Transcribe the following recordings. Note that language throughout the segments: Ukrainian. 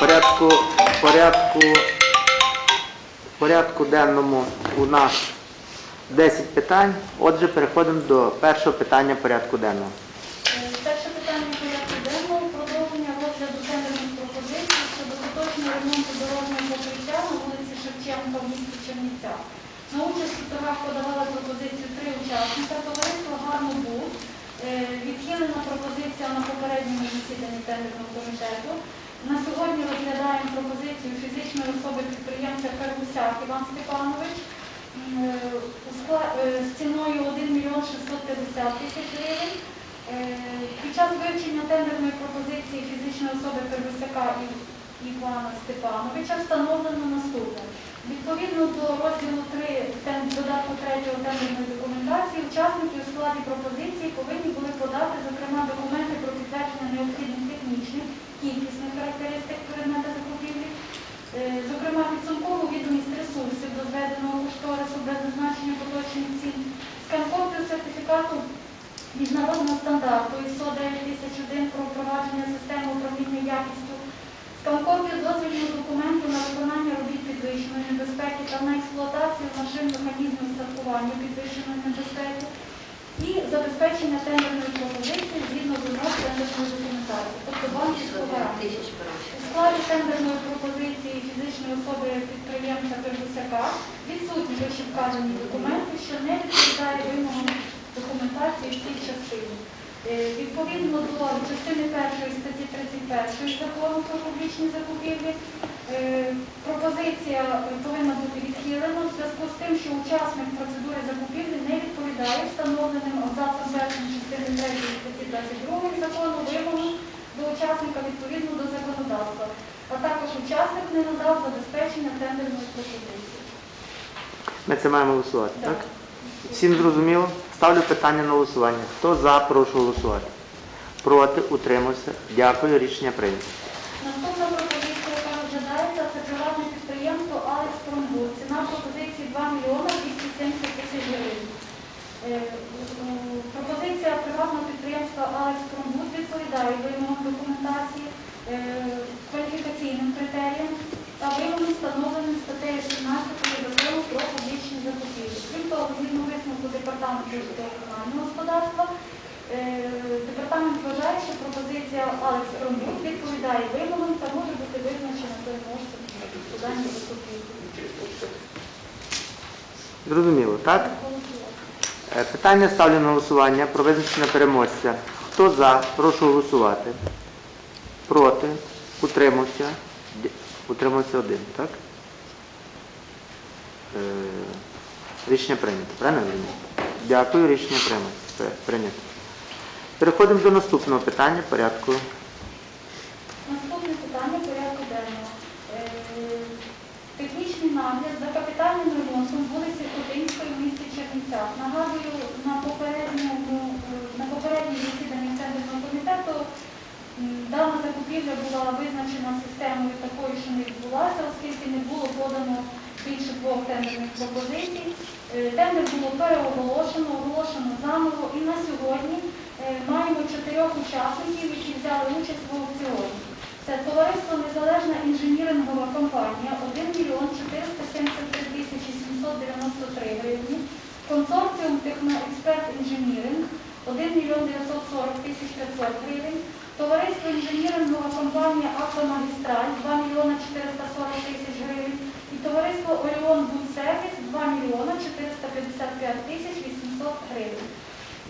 Порядку, порядку, порядку денному у нас 10 питань. Отже, переходимо до першого питання порядку денного. Перше питання порядку денного продовження розгляду тендерних пропозицій щодо поточного ремонту дорожнього покриття на вулиці Шевченка в місті Чернівцях. На участь у торгах подавали пропозицію три учасника. Товариство гарно був. Е, Відхилена пропозиція на попередньому засіданні тендерного комітету. На сьогодні пропозицію фізичної особи підприємця Каргусяк Іван Степанович е, е, з ціною 1 мільйон 650 тисяч гривень. Е, Під час вивчення тендерної пропозиції фізичної особи Первосяка Івана Степановича встановлено наступне. Відповідно до розділу 3 додатку 3 тендерної документації, учасники у складі пропозиції повинні були подати, зокрема, документи про підтвердження необхідних технічних, кількісних характеристик предмета зокрема, підсумкову відомість ресурсів до зведеного кошторису без зазначення поточних цін, скан-копію сертифікату міжнародного стандарту ISO 9001 про впровадження системи управління якістю, скан-копію дозвільного документу на виконання робіт підвищеної небезпеки та на експлуатацію машин механізмів устаткування підвищеної небезпеки і забезпечення тендерної пропозиції згідно вимог тендерної документації, тобто банківського гарантію. Складі тендерної пропозиції фізичної особи підприємця Первусяка відсутні вище вказані документи, що не відповідає вимогам документації в цій частині. Е, Відповідно до частини першої статті 31 закону про публічні закупівлі, е, пропозиція повинна бути відхилена в зв'язку з тим, що учасник процедури закупівлі не відповідає встановленим абзацом першим частини 3 статті 22 закону вимогам до учасника відповідно а також учасник не надав забезпечення тендерної пропозиції. Ми це маємо голосувати, так? Так. Всім зрозуміло? Ставлю питання на голосування. Хто за, прошу голосувати. Проти, утримався. Дякую, рішення прийнято. Наступна пропозиція, яка розглядається, це приватне підприємство Алекс Промбуд. Ціна пропозиції 2 мільйони 270 тисяч гривень. Е, Пропозиція приватного підприємства Алекс Промбуд відповідає вимогам документації, кваліфікаційним критеріям та вимогам, встановленим статтею 17 закону про публічні закупівлі. Крім того, згідно висновку департаменту комунального господарства, е, департамент вважає, що пропозиція Алекс Промбуд відповідає вимогам та може бути визначена переможцем даній закупівлі. Зрозуміло, так? Е, Питання ставлю на голосування про визначення переможця. Хто за, прошу голосувати. Проти, утримався. Утримався один, так? Е, Рішення прийнято. Правильно? Дякую, рішення прийнято. Прийнято. Переходимо до наступного питання порядку. Наступне питання порядку денного. Е, Технічний нагляд за капітальним ремонтом вулиці Хотинської в місті Чернівцях. Нагадую, на попередньому е, на попередній засіданні Центрального комітету м, дана закупівля була визначена системою такою, що не відбулася, оскільки не було подано більше двох тендерних пропозицій. Е, Тендер було переоголошено, оголошено заново і на сьогодні е, маємо чотирьох учасників, які взяли участь в аукціоні. Це товариство Незалежна інженірингова компанія 1 мільйон 473 тисячі 793 гривні, консорціум Техноексперт Інженіринг 1 мільйон 940 тисяч 500 гривень, товариство інженірингова компанія Автомагістраль 2 мільйона 440 тисяч гривень і товариство Оріон Будсервіс 2 мільйона 455 тисяч 800 гривень.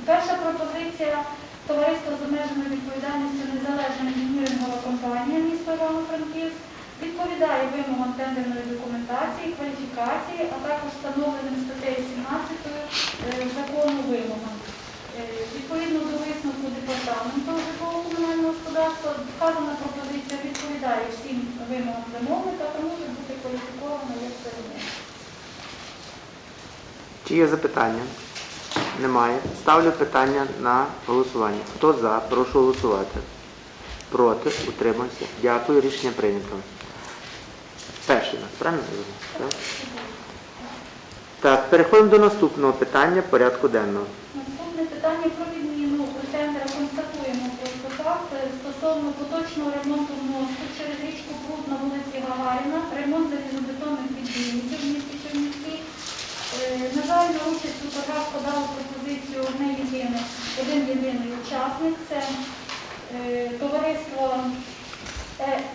Перша пропозиція товариства з обмеженою відповідальністю Незалежна інженірингова компанія місто Івано-Франківськ відповідає вимогам тендерної документації, кваліфікації, а також встановленим статтею 17 е, закону вимогам. Е, департаменту житлово-комунального господарства, вказана пропозиція відповідає всім вимогам замовника та може бути кваліфікована як перемога. Чи є запитання? Немає. Ставлю питання на голосування. Хто за, прошу голосувати. Проти, утримався. Дякую, рішення прийнято. Перший нас, правильно? Так? Так, переходимо до наступного питання порядку денного. Наступне питання про відміну тендера констатуємо просто факт е, стосовно поточного ремонту мосту через річку Пруд Гагаріна, ремонт залізобетонних відбійників в місті Чернівці. Е, На жаль, на участь у торгах подали пропозицію одне єдине, один єдиний учасник. Це е, товариство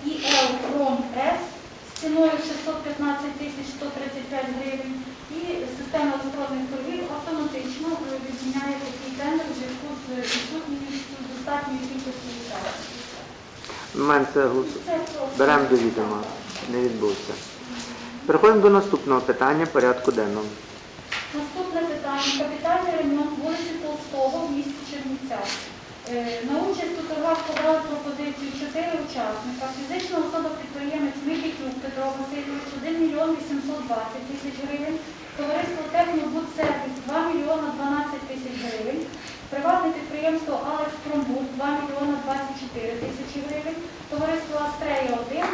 ІЛ Пром С ціною 615 тисяч 135 гривень. І система електронних торгів автоматично відміняє такий тендер у зв'язку з відсутністю достатньої кількості це голос- беремо до відома. Не відбувся. Переходимо до наступного питання порядку денного. Наступне питання. Капітальний ремонт вулиці Толстого в місті Чернівцях. Е, На участь у торгах подали пропозицію 4 учасника. Фізична особа підприємець Микитюк Петро Васильович 1 мільйон 820 тисяч гривень. Товариство Технобудсервіс 2 мільйона 12 тисяч гривень. Приватне підприємство Алекс Промбуд 2 мільйона 24 тисячі гривень. Товариство Астрея 1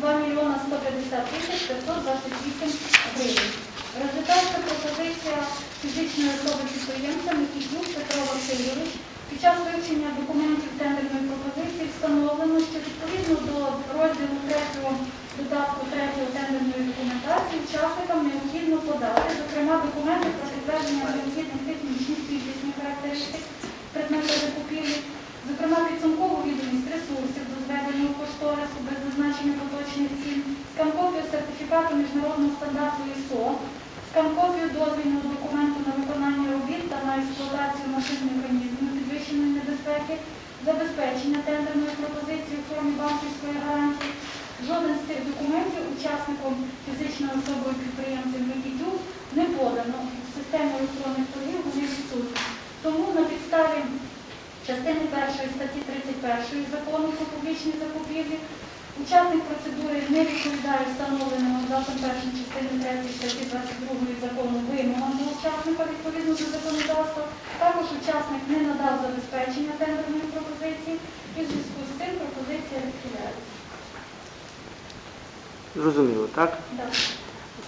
2 мільйона 150 тисяч 528 гривень. Результатська пропозиція фізичної особи підприємця Микітюк Петро Васильович. Під час вивчення документів тендерної пропозиції встановлено, що відповідно до розділу 3 додатку 3 тендерної документації учасникам необхідно подати, зокрема, документи про підтвердження необхідних технічних фізичних характеристик предмета закупівлі, зокрема підсумкову відомість ресурсів до зведеного кошторису без зазначення поточних цін, скан-копію сертифікату міжнародного стандарту ІСО, скан-копію дозвільного документу на виконання робіт та на експлуатацію машин механізмів підвищеної небезпеки, забезпечення тендерної пропозиції у формі банківської гарантії. Жоден з цих документів учасником фізичною особою підприємцем Микітюк не подано в систему електронних торгів, вони відсутні. Тому на підставі частини першої статті 31 закону про публічні закупівлі учасник процедури не відповідає встановленим абзацом першим частини 3 статті 22 закону вимогам до учасника відповідно до законодавства. Також учасник не надав забезпечення тендерної пропозиції і в зв'язку з цим пропозиція відхиляється. Зрозуміло, так? Так.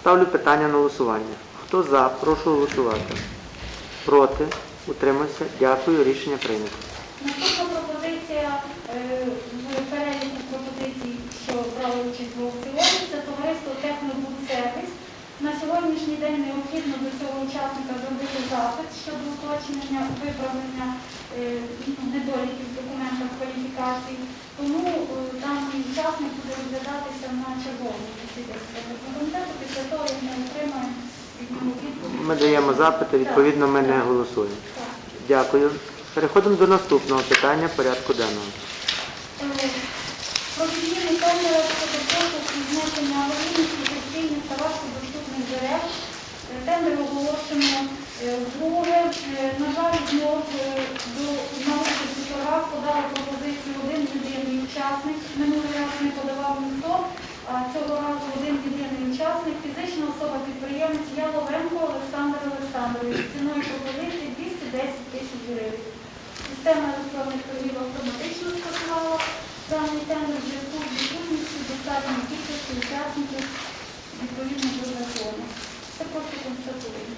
Ставлю питання на голосування. Хто за, прошу голосувати. Проти, утримався. Дякую. Рішення прийнято. Наступна пропозиція е, в переліку пропозицій, що брали участь в аукціоні, це товариство Технобудсервіс. На сьогоднішній день необхідно до цього учасника зробити запит щодо уточнення виправлення е, ну, недоліків в документах кваліфікації. Тому е, даний учасник буде розглядатися на черговому засіданні комітету після того, як ми отримаємо відповідь. Ми даємо запити, відповідно, ми не голосуємо. Дякую. Переходимо до наступного питання порядку денного. Послуг і знесення аварійних, постійних та важкодоступних дерев. Тендер оголошено е, вдруге. Е, На жаль, знов е, до на участь у торгах подав пропозицію один єдиний учасник. Минулий раз не подавав ніхто, а цього разу один єдиний учасник. Фізична особа підприємець Яловенко Олександр Олександрович. Ціною пропозиції 210 тисяч гривень. Система електронних торгів автоматично скасувала даний тендер в зв'язку з відсутністю достатньої кількості учасників відповідно до закону. Це просто констатуємо.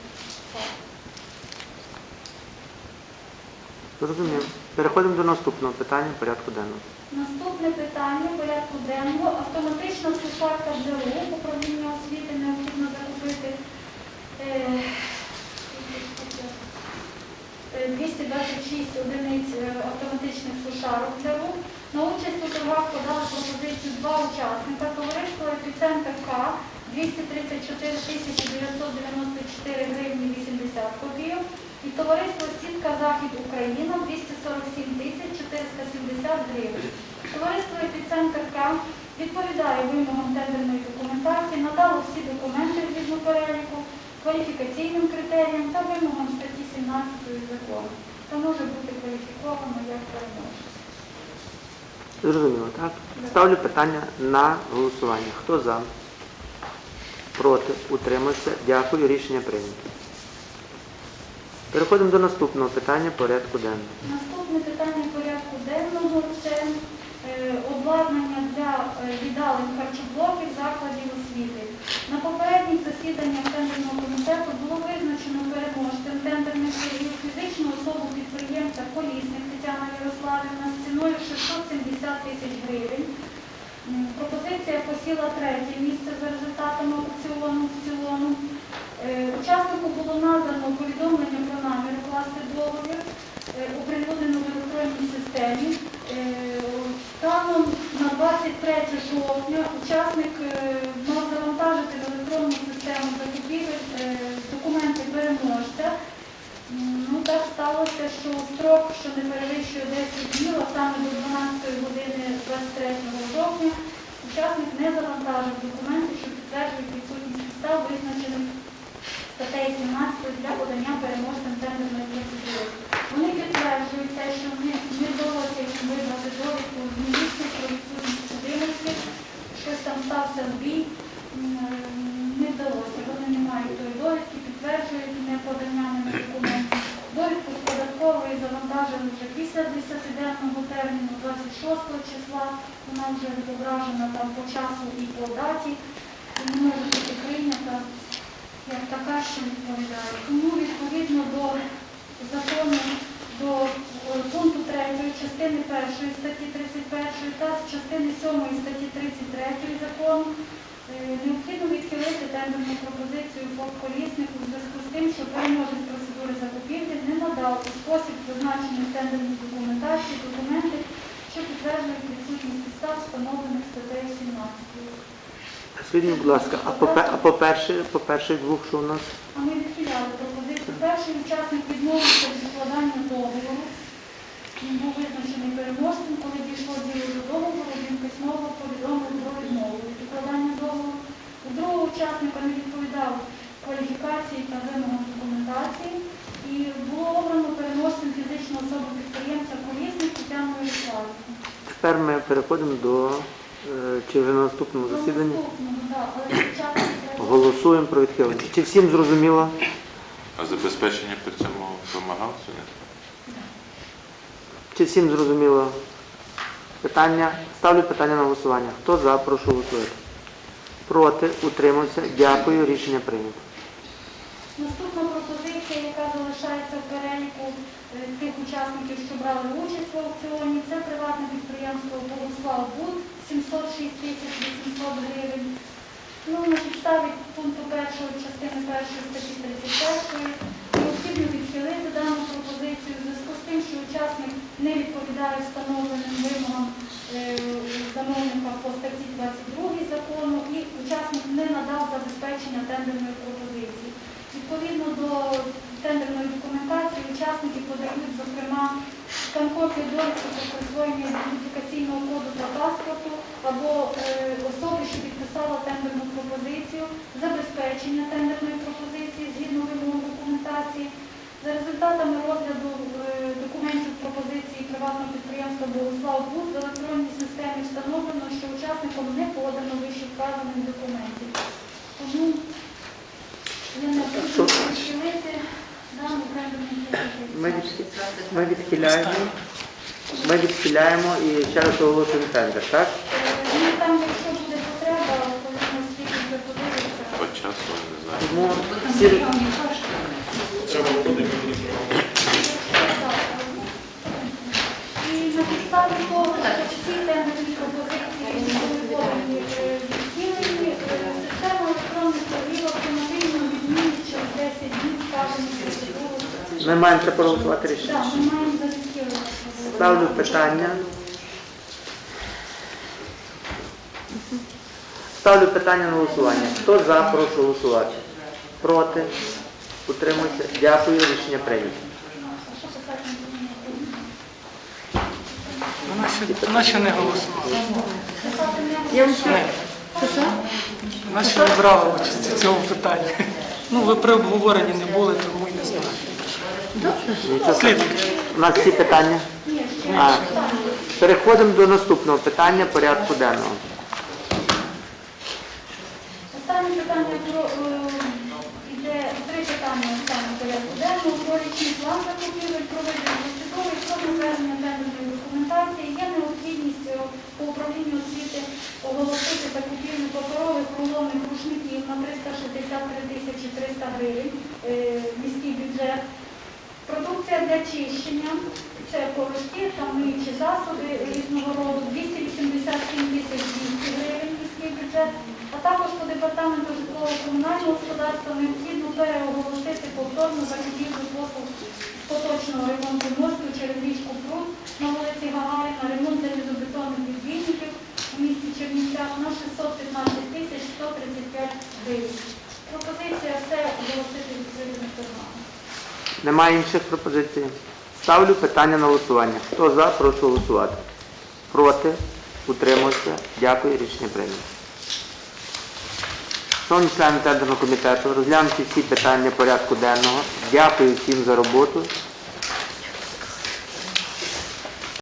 Зрозумів. Переходимо до наступного питання порядку денного. Наступне питання порядку денного. Автоматична сушарка ДРУ управління освіти необхідно закупити е, е, 226 одиниць е, автоматичних сушарок ДРУ. На участь у торгах подали пропозицію два учасника. Товариство «Епіцентр К» 234 тисячі 994 гривні 80 копійок. І товариство «Сітка Захід Україна» 247 тисяч 470 гривень. Товариство «Епіцентр К» відповідає вимогам тендерної документації, надало всі документи згідно переліку, кваліфікаційним критеріям та вимогам статті 17 закону. Та може бути кваліфіковано як переможець. Зрозуміло, так? Ставлю питання на голосування. Хто за? Проти, утримався. Дякую. Рішення прийнято. Переходимо до наступного питання порядку денного. Наступне питання порядку денного це обладнання для е, їдалень харчоблоків закладів освіти. На попередніх засіданнях тендерного комітету було визначено переможцем тендерних торгів фізичну особу підприємця Колісник Тетяна Ярославівна з ціною 670 тисяч гривень. Пропозиція посіла третє місце за результатами аукціону в цілому. Е, Учаснику було надано повідомлення про намір укласти договір, е, оприлюднено в електронній системі. Станом на 23 жовтня учасник е, мав завантажити в електронну систему закупівель е, документи переможця. Ну так сталося, що строк, що не перевищує 10 днів, а саме до 12 години 23 жовтня, учасник не завантажив документи, що підтверджують відсутність підстав, визначених статтею 17 для подання переможцям тендерної процедури. Підтверджують те, що не, не вдалося їм вибрати довідку міліції про відсутність судимості, щось там стався збій, м, не вдалося. Вони не мають тої довідки, підтверджують неподання ними документів. Довідку з податкової завантажили вже після 10-денного терміну, 26 числа. Вона вже відображена там по часу і по даті, і не може бути прийнята як така, що відповідає. Тому відповідно до закону, до пункту 3 частини 1 статті 31 та частини 7 статті 33 закону е, необхідно відхилити тендерну пропозицію по коліснику в зв'язку з тим, що переможець процедури закупівлі не надав у спосіб зазначений в тендерній документації документи, що підтверджують відсутність підстав, встановлених статтею 17. Скажіть, будь ласка, а по, а по, перших, по перших двох, що у нас? А ми відхиляли пропозицію. Перший учасник відмовився від складання договору. Він був визначений переможцем, коли дійшло діло до договору, він письмово повідомив про відмову від укладання договору. У другого учасника не відповідав кваліфікації та вимогам документації. І було обрано переможцем фізичну особу підприємця колісник Тетяну Ярославівну. Тепер ми переходимо до, е, чи вже на наступному засіданні? Наступного, да, але спочатку Голосуємо про відхилення. Чи всім зрозуміло? А забезпечення при цьому вимагав чи ні? Чи всім зрозуміло питання? Ставлю питання на голосування. Хто за, прошу голосувати. Проти, утримався. Дякую, рішення прийнято. Наступна пропозиція, яка залишається в переліку е, тих учасників, що брали участь в аукціоні, це приватне підприємство Богослав Буд 706 тисяч 800 гривень. Ну, на підставі пункту першого частини першої статті 31 необхідно відхилити дану пропозицію в зв'язку з тим, що учасник не відповідає встановленим вимогам е, замовника по статті 22 закону і учасник не надав забезпечення тендерної пропозиції. Відповідно до тендерної документації учасники подають, зокрема, там копію довідки про присвоєння ідентифікаційного коду та паспорту або е, особи, що підписала тендерну пропозицію, забезпечення тендерної пропозиції згідно вимог документації. За результатами розгляду е, документів пропозиції приватного підприємства Богослав Буд в електронній системі встановлено, що учасникам не подано вище вказаних документів. Тому я не буду відхилити дану тендерну пропозицію. Ми відхиляємо. Ми відхиляємо і ще раз оголошуємо тендер, так? Ну, там, якщо буде потреба, коли подивиться. По часу не знаю. Тому всі, І на підставі того, що всі тендерні пропозиції були е, відхилені, е, система електронних торгів автомобільно відмінить через 10 днів вказану ми маємо це проголосувати рішення. Так, ми маємо. Ставлю питання. Ставлю питання на голосування. Хто за, прошу голосувати. Проти? Утримуйся. Дякую, рішення прийнято. Вона ще, вона ще не голосувала. Я вам Вона ще не брала участь у цьому питанні. Ну, ви при обговоренні не були, тому й не знаю. Нічого Слід. У нас всі питання. А, переходимо до наступного питання порядку денного. Останнє питання про е, іде три питання останнє порядку денного. Про план закупівель проведення процедури про затвердження тендерної документації. Є необхідність е, по управлінню освіти оголосити закупівлю паперових рулонних рушників на 363 тисячі 300 гривень е, міський бюджет. Продукція для чищення Це користі, там миючі засоби різного роду, 287 тисяч 200 гривень міський бюджет, а також по департаменту житлово-комунального господарства необхідно переоголосити повторну закупівлю послуг поточного ремонту мосту через річку Прут на вулиці Гагаріна, ремонт залізобетонних відвідників у місті Чернівцях на 615 тисяч 135 гривень. Пропозиція все оголосити відповідно. Немає інших пропозицій? Ставлю питання на голосування. Хто за, прошу голосувати. Проти? Утримуюся. Дякую. Рішення прийнято. Шановні члени тендерного комітету, розглянуті всі питання порядку денного. Дякую всім за роботу.